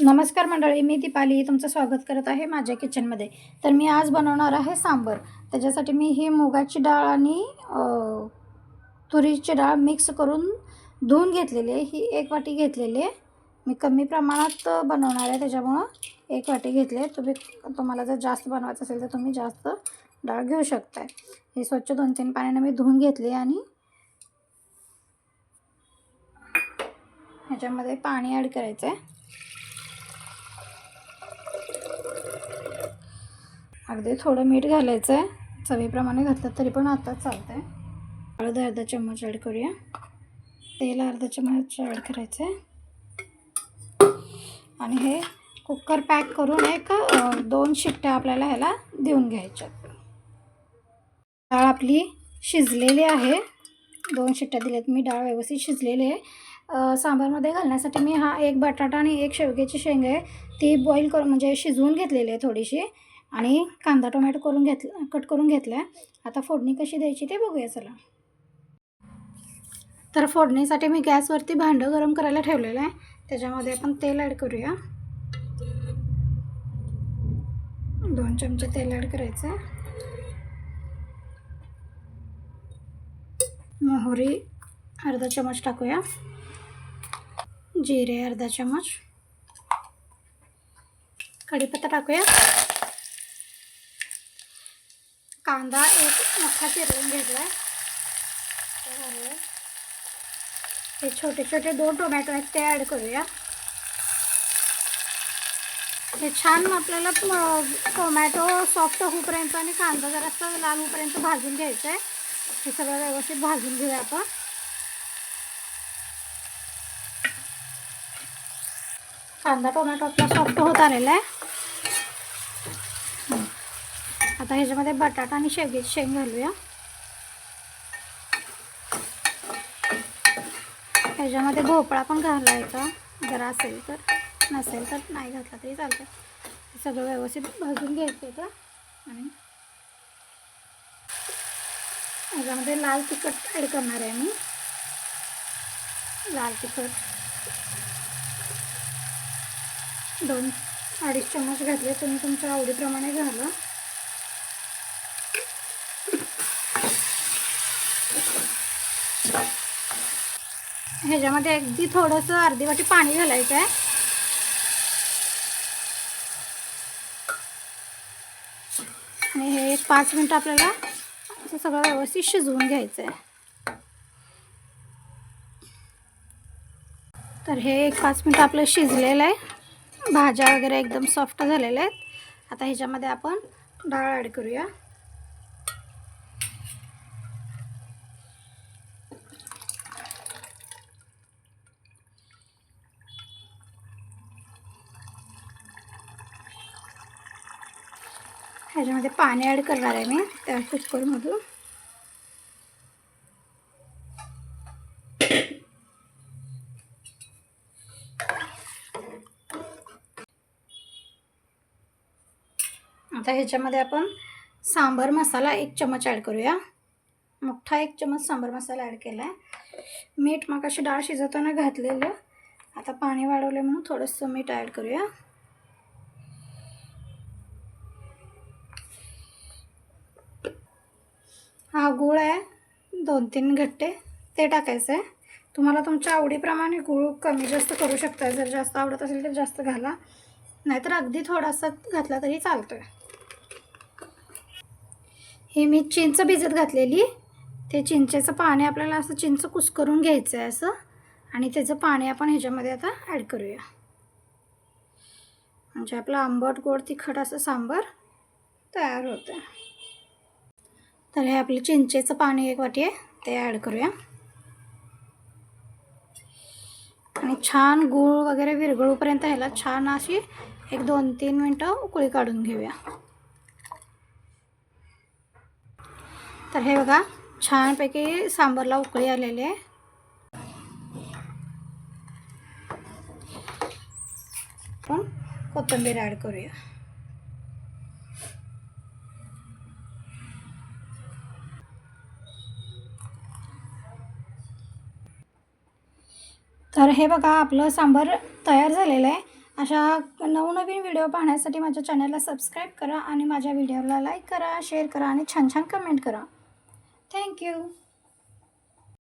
नमस्कार मंडळी मी दीपाली. तुमचं स्वागत करत आहे माझ्या किचनमध्ये तर मी आज बनवणार आहे सांबर. त्याच्यासाठी मी ही मुगाची डाळ आणि तुरीची डाळ मिक्स करून धुवून घेतलेली आहे. ही एक वाटी घेतलेली आहे. मी कमी प्रमाणात बनवणार आहे त्याच्यामुळं एक वाटी घेतली आहे. तुम्ही तुम्हाला जर जास्त बनवायचं असेल तर तुम्ही जास्त डाळ घेऊ शकताय. ही स्वच्छ दोन तीन पाण्याने मी धुवून घेतली आणि ह्याच्यामध्ये पाणी ॲड करायचं आहे अगदी थोडं मीठ घालायचं आहे चवीप्रमाणे घातलं तरी पण आता चालतं आहे हळद अर्धा चम्मच ॲड करूया. तेल अर्धा चम्मच ॲड करायचं आहे आणि हे कुकर पॅक करून एक दोन शिट्ट्या आपल्याला ह्याला देऊन घ्यायच्या डाळ आपली शिजलेली आहे. दोन शिट्ट्या दिल्यात. मी डाळ व्यवस्थित शिजलेली आहे. सांबारमध्ये घालण्यासाठी मी हा एक बटाटा आणि एक शेवग्याची शेंग आहे. ती बॉईल करून म्हणजे शिजवून घेतलेली आहे थोडीशी. आणि कांदा टोमॅटो करून घेतला कट करून घेतला आहे आता फोडणी कशी द्यायची ते बघूया चला. तर फोडणीसाठी मी गॅसवरती भांडं गरम करायला ठेवलेलं आहे. त्याच्यामध्ये आपण तेल ॲड करूया. दोन चमचे तेल ॲड करायचं मोहरी अर्धा चमच टाकूया. जिरे अर्धा चमच कढीपत्ता टाकूया. कांदा एक मोठा चिरवून घेतला आहे हे छोटे छोटे दोन टोमॅटो आहेत ते ॲड करूया. हे छान आपल्याला टोमॅटो सॉफ्ट होऊपर्यंत आणि कांदा जरासा लाल होऊपर्यंत भाजून घ्यायचं आहे हे सगळं व्यवस्थित भाजून घेऊया आपण. कांदा टोमॅटो आपला सॉफ्ट होत आलेला आहे. आता ह्याच्यामध्ये बटाटा आणि शेवग्याची शेंग घालूया. ह्याच्यामध्ये भोपळा पण घालायचा. जर असेल तर नसेल तर नाही घातला तरी चालतं सगळं व्यवस्थित भाजून घ्यायचं तर. आणि ह्याच्यामध्ये लाल तिखट ॲड करणार आहे मी. लाल तिखट. दोन अडीच चम्मच घातले तुम्ही तुमच्या आवडीप्रमाणे घाला. ह्याच्यामध्ये अगदी थोडंसं अर्धी वाटी पाणी घालायचं आहे. आणि हे एक पाच मिनटं आपल्याला असं सगळं व्यवस्थित शिजवून घ्यायचं आहे. तर हे एक पाच मिनटं आपलं शिजलेलं आहे. भाज्या वगैरे एकदम सॉफ्ट झालेल्या आहेत. आता ह्याच्यामध्ये आपण डाळ ॲड करूया. ह्याच्यामध्ये पाणी ॲड करणार आहे मी. त्या कुकरमधून आता ह्याच्यामध्ये आपण सांबर मसाला एक चमच ॲड करूया. मोठा एक चमच सांबर मसाला ॲड केला आहे मीठ मग अशी डाळ शिजवताना घातलेलं. आता पाणी वाढवलं म्हणून थोडंसं मीठ ॲड करूया. हा गूळ आहे. दोन तीन घट्टे ते टाकायचं. आहे तुम्हाला तुमच्या आवडीप्रमाणे गूळ कमी जास्त करू शकता जर जास्त आवडत असेल तर जास्त घाला. नाहीतर अगदी थोडासा घातला तरी चालतो आहे हे मी चिंच भिजत घातलेली. ते चिंचेचं पाणी आपल्याला असं चिंच कुस्करून घ्यायचं आहे असं. आणि त्याचं पाणी आपण ह्याच्यामध्ये आता ॲड करूया. म्हणजे आपलं आंबट गोड तिखट असं सांबर तयार होतं आहे तर हे आपलं चिंचेचं पाणी एक वाटी आहे ते ॲड करूया. आणि छान गूळ वगैरे विरघळूपर्यंत ह्याला छान अशी एक दोन तीन मिनटं उकळी काढून घेऊया. तर हे बघा छानपैकी सांबरला उकळी आलेली आहे. आपण कोथिंबीर ॲड करूया. तर हे बघा आपलं सांबार तयार झालेलं आहे. अशा नवनवीन व्हिडिओ पाहण्यासाठी माझ्या चॅनलला सबस्क्राईब करा आणि माझ्या व्हिडिओला लाईक करा शेअर करा आणि छान छान कमेंट करा. थँक्यू